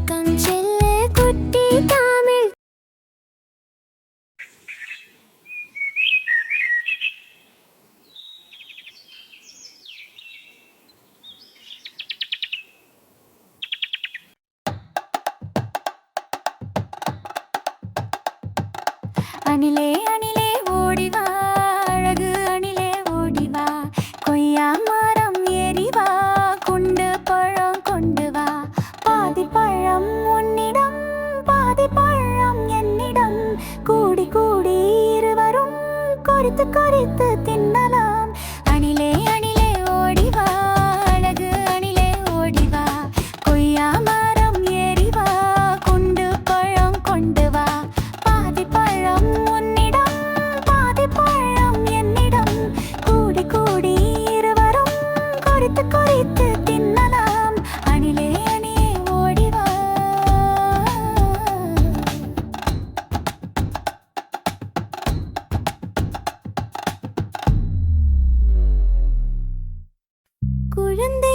வணக்கம் செல்ல குட்டி தமிழ். அணிலே அணிலே ஓடிவா அழகு அணிலே ஓடிவா கொய்யாமா இருவரும் என்னிடம் கூடி கூடி இருவரும் குறித்து குறித்து தின்னலாம். அணிலே அணிலே ஓடிவா அழகு அணிலே ஓடிவா கொய்யா மரம் ஏறிவா குண்டு பழம் கொண்டு வா. பாதி பழம் உன்னிடம் பாதி பழம் என்னிடம். கூடி கூடி இருவரும் குறித்து குறித்து குழந்தை